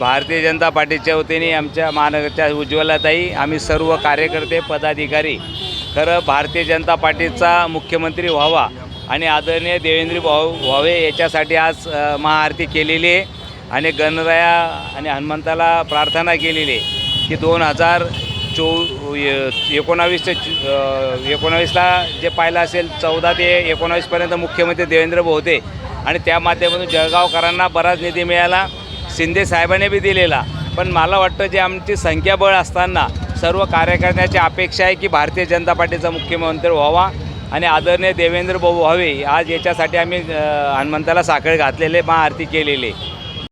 भारतीय जनता पार्टीच्या वतीने आमच्या महानगरच्या उज्ज्वलाताई आम्ही सर्व कार्यकर्ते पदाधिकारी खरं भारतीय जनता पार्टीचा मुख्यमंत्री व्हावा आणि आदरणीय देवेंद्र भाऊ व्हावे याच्यासाठी आज महाआरती केलेली आहे आणि गणराया आणि हनुमंताला प्रार्थना केलेली आहे की दोन हजार चौ य- एकोणावीस ते एकोणावीसला जे पाहिलं असेल चौदा ते एकोणावीसपर्यंत मुख्यमंत्री देवेंद्र भाऊ होते. आणि त्या माध्यमातून जळगावकरांना बराच निधी मिळाला. शिंदे साहेबांनी बी दिलेला. पण मला वाटतं जे आमची संख्याबळ असताना सर्व कार्यकर्त्याची अपेक्षा आहे की भारतीय जनता पार्टीचा मुख्यमंत्री व्हावा आणि आदरणीय देवेंद्र भाऊ व्हावे. आज याच्यासाठी आम्ही हनुमंताला साखळ घातलेले महाआरती केलेली